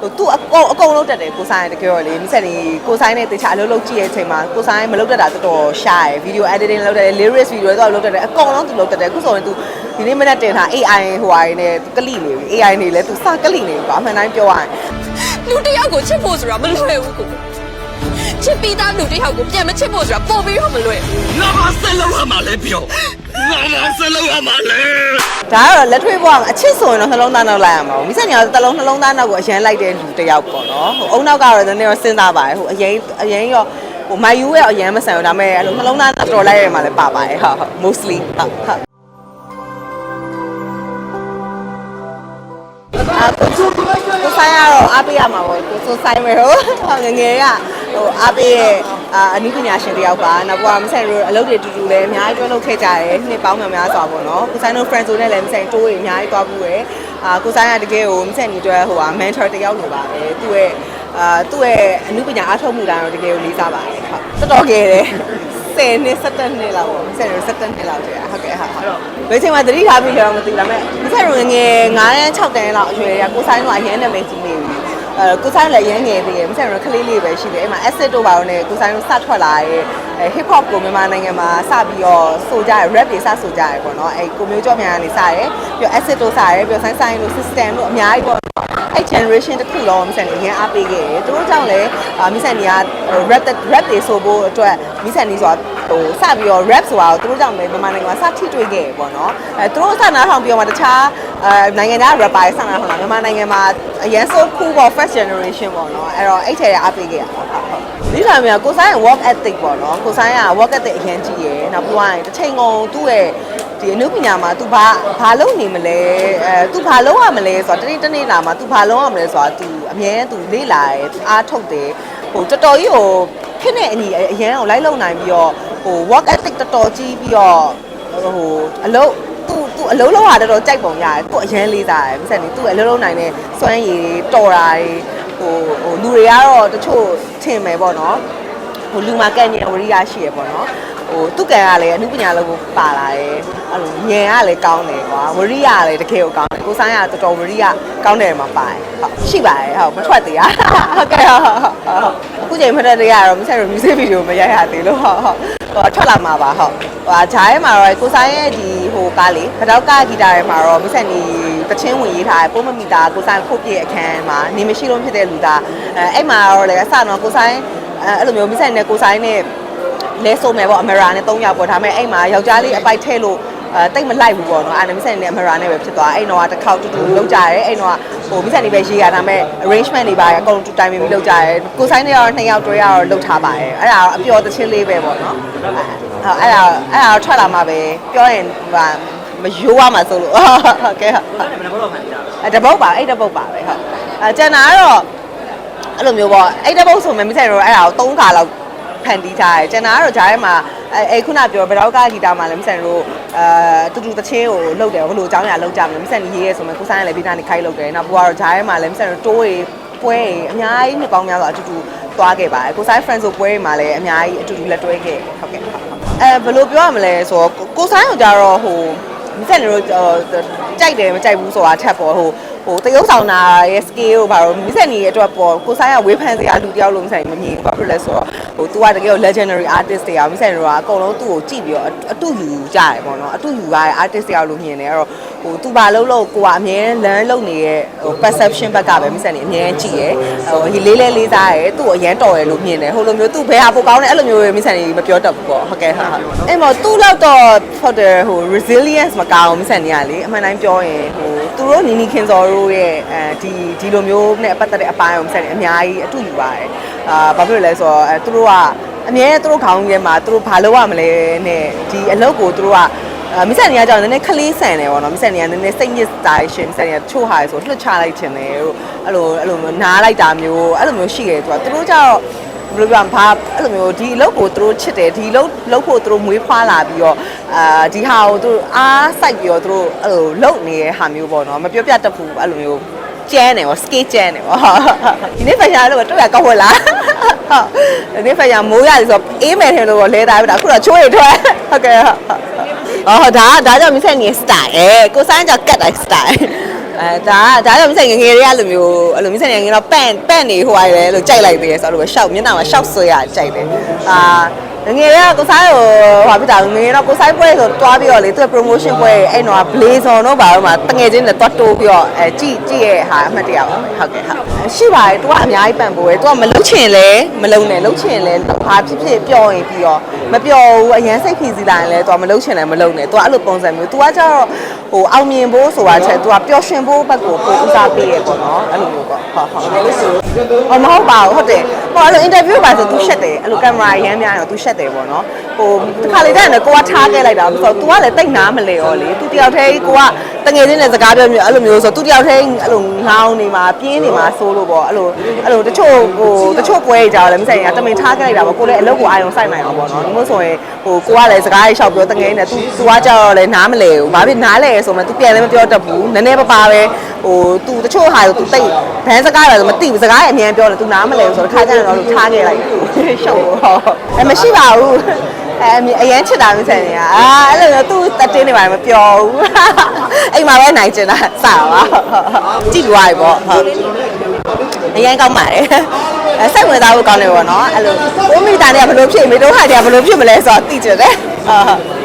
ဟိုသူ့အကုန်အကုန်လုံးတက်တယ်ကိုဆိုင်တကယ်တော့လေမိဆက်နေကိုဆိုင်နဲ့တခြားအလုပ်လုပ်ကြည့်ရဲ့အချိန်မှာကိုဆိုင်မလုပ်တတ်တာတော်တော်ရှားရယ်ဗီဒီယို editing လုပ်တတ်တယ် lyrics video တော့လုပ်တတ်တယ်အကုန်လုံးသူလုပ်တတ်တယ်အခုဆိုရင်သူဒီနေ့မနေ့တင်ထား AI ဟိုဟာရင်းနဲ့ကလိနေပြီ AI နေလဲသူစကလိနေပြီကွာအမှန်တိုင်းပြောရရင်လူတစ်ယောက်ကိုချစ်ဖို့ဆိုတာမလွယ်ဘူးကို ချစ်ပြီးသားလူတစ်ယောက်ကိုပြန်မချစ်ဖို့ဆိုတာပို့ပြီးတော့မလွယ်ဘူးငါဘာဆက်လုပ်ရမှာလဲပြောငါဘာဆက်လုပ်ရမှာလဲဒါကတော့လက်ထွေးဘွားအချစ်ဆိုရင်တော့နှလုံးသားနောက်လိုက်ရမှာပေါ့မိဆက်နေတော့တစ်လုံးနှလုံးသားနောက်ကိုအရင်လိုက်တဲ့လူတစ်ယောက်ပေါ့နော်ဟိုအုံနောက်ကတော့နည်းနည်းတော့စဉ်းစားပါတယ်ဟိုအရင်အရင်ရောဟိုမိုင်ယူရဲ့အရင်မဆန်ဘူးဒါပေမဲ့အဲ့လိုနှလုံးသားတော်လိုက်ရမှာလည်းပါပါတယ်ဟုတ်ဟုတ် mostly ဟုတ်ဟုတ်အာကိုကိုဆိုင်ရတော့အားပေးရမှာပေါ့ကိုစိုးဆိုင်မယ်ဟိုငယ်ငယ်က ဟိုအားပေးရဲ့အာအနုပညာရှင်တစ်ယောက်ပါနောက်ဘွားမဆိုင်တို့အလုပ်တွေတူတူလည်းအများကြီးတွဲလုပ်ခဲ့ကြတယ်နှစ်ပေါင်းများများစွာပေါ့နော်ကိုဆိုင်တို့ friend ဆိုနဲ့လည်းမဆိုင်တိုးတွေအများကြီးတွားဘူးရယ်အာကိုဆိုင်ကတကယ်ကိုမဆိုင်ညီတွေဟိုဟာ mentor တစ်ယောက်လိုပါတယ်သူ့ရဲ့အာသူ့ရဲ့အနုပညာအားထုတ်မှုတိုင်းတော့တကယ်ကိုလေးစားပါတယ်ဟုတ်တော်တော်ခဲ့တယ်10နှစ်17နှစ်လောက်ပေါ့မဆိုင်တို့17နှစ်လောက်တည်းဟုတ်ကဲ့ဟုတ်ဟုတ်ဘယ်ချိန်မှသတိထားပြီးလဲတော့မသိဘူးဒါပေမဲ့မဆိုင်တို့ငယ်9တန်း6တန်းလောက်အရွယ်ကကိုဆိုင်တို့အရင်နာမည်ကြီးနေပြီ အဲကိုဆိုင်လည်းရမ်းငယ်သေးတယ်မဆိုင်တော့ကလေးလေးပဲရှိတယ်အဲ့မှာ acid တို့ပါတော့ねကိုဆိုင်တို့စထွက်လာတဲ့အဲ hip hop ကိုမြန်မာနိုင်ငံမှာစပြီးတော့ဆိုကြရ rap တွေစဆိုကြရပေါ့နော်အဲကိုမျိုးကျော်မြန်ကနေစတယ်ပြီးတော့ acid တို့စတယ်ပြီးတော့ဆိုင်ဆိုင်တို့ system တို့အများကြီးပေါ့အဲ့ generation တစ်ခုလုံးမိဆန်နေအရင်အားပေးခဲ့တယ်သူတို့ကြောင့်လည်းမိဆန်နေက rap rap တွေဆိုဖို့အတွက်မိဆန်နေဆိုတာ ဟိုစပြီးတော့ rap ဆိုတာကိုသူတို့ကြောင့်လည်းမြန်မာနိုင်ငံမှာစထိတွေ့ခဲ့ပေါ့နော်အဲသူတို့စနားထောင်ပြီးတော့မှတခြားအဲနိုင်ငံသား rapper တွေစနားထောင်လာမြန်မာနိုင်ငံမှာအရင်ဆို cool ပေါ့ first generation ပေါ့နော်အဲ့တော့အဲ့ထဲအားပေးခဲ့ရဟုတ်ဟုတ်ဟုတ်ဒီလိုမျိုးကိုဆိုင်က work ethic ပေါ့နော်ကိုဆိုင်က work ethic အရင်ကြီးရယ်နောက်ပြီးတော့တစ်ချိန်ကုန်သူ့ရဲ့ဒီအနုပညာမှာ तू ဘာဘာလုပ်နေမလဲအဲ तू ဘာလုပ်ရမလဲဆိုတော့တနေ့တနေ့လာမှာ तू ဘာလုပ်ရမလဲဆိုတော့ तू အမြဲ तू လေ့လာရယ် तू အားထုတ်တယ်ဟိုတော်တော်ကြီးဟိုဖြစ်နေအညီအရန်ကိုလိုက်လုံနိုင်ပြီးတော့ ဟို work ethic တော်တော်ကြီးပြီးတော့ဟိုအလုပ်သူသူအလုံးလုံးဟာတော်တော်ကြိုက်ပုံရတယ်သူအရန်လေးစားတယ်မဆက်နေသူအလုံးလုံးနိုင်တဲ့စွမ်းရည်တော်တာတွေဟိုဟိုလူတွေကတော့တချို့ထင်မယ်ပေါ့နော်ဟိုလူမှာကန့်ညင်ဝရိယရှိရပေါ့နော်ဟိုသူကန်ကလည်းအမှုပညာလုံးကိုပါလာတယ်အဲ့လိုညံကလည်းကောင်းတယ်ကွာဝရိယကလည်းတကယ်ကိုကောင်းတယ်ကိုဆိုင်ကတော်တော်ဝရိယကောင်းတယ်မှာပါတယ်ဟုတ်ရှိပါတယ်ဟုတ်မထွက်သေးရဟုတ်ကဲ့ဟုတ်ဟုတ်ဟုတ်အခုချိန်မထွက်သေးရတော့မဆက်ရ music video မရိုက်ရသေးလို့ဟုတ်ဟုတ် ဟိုထွက်လာမှာပါဟုတ်ဟိုဂျားထဲမှာတော့ကိုဆိုင်ရဲ့ဒီဟိုကားလေးဗတောက်ကဂီတာထဲမှာတော့မဆက်နေတချင်းဝင်ရေးထားတယ်ပိုးမမီတာကိုဆိုင်ခုတ်ပြည့်အခန်းမှာနေမရှိလို့ဖြစ်တဲ့လူသားအဲအဲ့မှာတော့လေအစတော့ကိုဆိုင်အဲအဲ့လိုမျိုးမဆက်နေကိုဆိုင်နဲ့လဲဆိုမယ်ပေါ့အမေရာနဲ့၃ယောက်ပေါ့ဒါပေမဲ့အဲ့မှာယောက်ျားလေးအပိုက်ထဲလို့အဲတိတ်မလိုက်ဘူးပေါ့နော်အဲ့ဒါမဆက်နေအမေရာနဲ့ပဲဖြစ်သွားအဲ့တော့တစ်ခေါက်တူတူလောက်ကြရဲအဲ့တော့ ဟိုမဆက်နေပဲရေးရဒါပေမဲ့ arrangement တွေပါအကုန်တူတိုင်ပင်ပြီးလောက်ကြရဲကိုဆိုင်နဲ့တော့နှစ်ယောက်တွဲရတော့လောက်ထားပါတယ်အဲ့ဒါတော့အပျော်တချင်းလေးပဲပေါ့နော်ဟုတ်အဲ့ဒါအဲ့ဒါတော့ထွက်လာမှာပဲပြောရင်ဟိုမရိုးရမှာဆိုလို့ဟုတ်ကဲ့ဟုတ်အဲ့တပုတ်ပါအဲ့တပုတ်ပါပဲဟုတ်အဲကျန်တာကတော့အဲ့လိုမျိုးပေါ့အဲ့တပုတ်ဆိုမှမဆက်တော့အဲ့ဒါကို၃ခါလောက်ဖန်တီးထားတယ်ကျန်တာကတော့ဂျားထဲမှာ အဲအဲခုနပြောဘယ်တော့ကဂီတာမှာလည်းမဆန်တို့အဲတူတူတချင်းကိုလုတ်တယ်ဘလို့အကြောင်းအရာလုတ်ကြမလဲမဆန်ရေးရဲဆိုမှကိုဆိုင်ကလည်းဘေးကနေခိုင်းလုတ်တယ်နောက်ဘူးကတော့ဂျားထဲမှာလည်းမဆန်တို့တိုးတွေပွဲတွေအများကြီးနှစ်ပေါင်းများစွာအတူတူသွားခဲ့ပါတယ်ကိုဆိုင် friends ဆိုပွဲတွေမှာလည်းအများကြီးအတူတူလက်တွဲခဲ့ဟုတ်ကဲ့ဟုတ်အဲဘယ်လိုပြောရမလဲဆိုတော့ကိုဆိုင်ကိုကြတော့ဟိုမဆန်တို့ကြိုက်တယ်မကြိုက်ဘူးဆိုတာထက်ပေါ်ဟို ဟိုတရုပ်ဆောင်တာရဲ့ skill ကိုဘာလို့မိဆက်နေရဲ့အတွက်ပေါ်ကိုဆိုင်ကဝေးဖန်စရာလူတယောက်လုံးဆိုင်မမြင်ဘူးဘာဖြစ်လဲဆိုတော့ဟို तू ကတကယ် legendary artist တွေကမိဆက်နေတော့အကုန်လုံးသူ့ကိုကြည့်ပြီးတော့အတူယူကြတယ်ပေါ့နော်အတူယူရတဲ့ artist တယောက်လို့မြင်တယ်အဲ့တော့ဟို तू ဘာလုပ်လို့ကိုကအမြဲလမ်းလုပ်နေတဲ့ဟို perception ဘက်ကပဲမိဆက်နေအမြဲကြည့်ရယ်ဟိုဒီလေးလေးလေးစားရယ်သူ့ကိုအရန်တော်ရယ်လို့မြင်တယ်ဟိုလိုမျိုးသူ့ဘယ်ဟာပိုကောင်းလဲအဲ့လိုမျိုးမိဆက်နေမပြောတတ်ဘူးပေါ့ဟုတ်ကဲ့ဟုတ်ဟုတ်အဲ့မောသူ့လောက်တော့ဟုတ်တယ်ဟို resilience မကောင်းမိဆက်နေရလေအမှန်တိုင်းပြောရင်ဟိုသူတို့နီနီခင်စော်တို့ရဲ့အဲဒီဒီလိုမျိုးနဲ့ပတ်သက်တဲ့အပိုင်းကိုမိဆက်နေအများကြီးအတူယူပါတယ်အာဘာဖြစ်လို့လဲဆိုတော့အဲသူတို့ကအမြဲသူတို့ခေါင်းထဲမှာသူတို့ဘာလုပ်ရမလဲနဲ့ဒီအလုပ်ကိုသူတို့ကအာ မစ္စန်နီကကြောင့်နည်းနည်းခလေးဆန်တယ်ပေါ့နော်မစ္စန်နီကနည်းနည်းစိတ်ညစ်တာရှင်မစ္စန်နီကချို့ဟာဆိုလှွတ်ချလိုက်ခြင်းတယ်တို့အဲ့လိုအဲ့လိုမျိုးနားလိုက်တာမျိုးအဲ့လိုမျိုးရှိတယ်သူကသူတို့ကြောင့်ဘယ်လိုပြောဘာအဲ့လိုမျိုးဒီအလုပ်ကိုသူတို့ချစ်တယ်ဒီအလုပ်လုပ်ဖို့သူတို့မွေးဖွားလာပြီးတော့အာဒီဟာကိုသူတို့အားစိုက်ပြီးတော့သူတို့အဲ့လိုလုပ်နေတဲ့ဟာမျိုးပေါ့နော်မပြောပြတတ်ဘူးအဲ့လိုမျိုးကျန်းတယ်ပေါ့ scale ကျန်းတယ်ပေါ့ဒီနေ့ဖန်ရှာလို့တွေ့ရကောက်ဝက်လားဟုတ်ဒီနေ့ဖန်ရှာမိုးရတယ်ဆိုတော့အေးမယ်ထင်လို့လဲသားပြတာအခုတော့ချိုးရထွက်ဟုတ်ကဲ့ဟုတ် အော်ဒါဒါကြောင့်မဆက်နေ style အဲကိုဆိုင်ကြောင့်ကတ်တိုင်း style အဲဒါကဒါကြောင့်မဆိုင်ငယ်ငယ်တွေကအဲ့လိုမျိုးအဲ့လိုမဆိုင်ငယ်ငယ်တော့ပန့်ပန့်နေဟိုရတယ်အဲ့လိုကြိုက်လိုက်သေးတယ်ဆိုတော့အဲ့လိုပဲရှောက်မျက်နှာမှာရှောက်ဆွဲရကြိုက်တယ်အာငယ်ငယ်ကကိုစားကိုဟာပြတာငယ်ငယ်တော့ကိုစားပွဲဆိုတွားပြီးတော့လေသူက promotion ပွဲအဲ့တော့ blazer တော့ဘာလို့မှတငယ်ချင်းနဲ့တွတ်တိုးပြီးတော့အဲကြည့်ကြည့်ရဲ့ဟာအမှတ်တရပါပဲဟုတ်ကဲ့ဟုတ်ရှိပါတယ်သူကအများကြီးပန့်ပိုးတယ်သူကမလုံချင်လဲမလုံနဲ့လုံချင်လဲဘာဖြစ်ဖြစ်ပျော်ရင်ပြီးတော့မပျော်ဘူးအရန်စိတ်ဖိစီးလာရင်လဲသူကမလုံချင်လဲမလုံနဲ့သူကအဲ့လိုပုံစံမျိုးသူကကျတော့ဟိုအောင်မြင်ဖို့ဆိုတာချက်သူကပျော်ရွှင်ဖို့ဘက်ကိုပိုဦးစားပေးရပေါ့နော်အဲ့လိုမျိုးပေါ့ဟုတ်ဟုတ်အော်မဟုတ်ပါဘူးဟုတ်တယ်ဟိုအဲ့လို interview ပါဆိုသူရှက်တယ်အဲ့လိုကင်မရာရမ်းများတော့သူရှက်တယ်ပေါ့နော်ဟိုတစ်ခါလေတည်းကကိုကထားခဲ့လိုက်တာဆိုတော့ तू ကလည်းတိတ်နားမလဲရောလေ तू တယောက်တည်းကိုကတငယ်ချင်းနဲ့စကားပြောမျိုးအဲ့လိုမျိုးဆို तू တယောက်တည်းအဲ့လိုငောင်းနေမှာပြင်းနေမှာဆိုလို့ပေါ့အဲ့လိုအဲ့လိုတချို့ဟိုတချို့ပွဲကြတော့လည်းမဆိုင်ရတမင်ထားခဲ့လိုက်တာပေါ့ကိုလည်းအလုပ်ကိုအာရုံစိုက်နိုင်အောင်ပေါ့နော်ဒီမို့ဆိုရင်ဟိုကိုကလည်းစကားရေးလျှောက်ပြောတငယ်နဲ့ तू तू ကကြတော့လည်းနားမလဲဘူးဘာဖြစ်နားလဲဆိုမှ तू ပြန်လည်းမပြောတတ်ဘူးနည်းနည်းပါးပါပဲဟို तू တချို့ဟာကို तू တိတ်ဘန်းစကားပဲဆိုမသိဘူးစကားရဲ့အမြန်ပြောတယ် तू နားမလဲဘူးဆိုတော့ထားကြတယ်တော့လို့ထားခဲ့လိုက်ရှုပ်တော့အဲမရှိပါဘူး အဲအမြအရန်ချစ်တာမဆန်နေတာအာအဲ့လိုမျိုးသူ့တတင်းနေပါမပြောဘူးအိမ်မှာပဲနိုင်ချင်တာစတာပါကြည့်သွားပြီပေါ့ဟုတ်အရန်ကောင်းပါတယ်အဲစိတ်ဝင်စားဖို့ကောင်းတယ်ပေါ့နော်အဲ့လိုကိုမိသားနဲ့ဘယ်လိုဖြစ်မေတို့ဟာတွေကဘယ်လိုဖြစ်မလဲဆိုတော့သိချင်တယ်ဟုတ်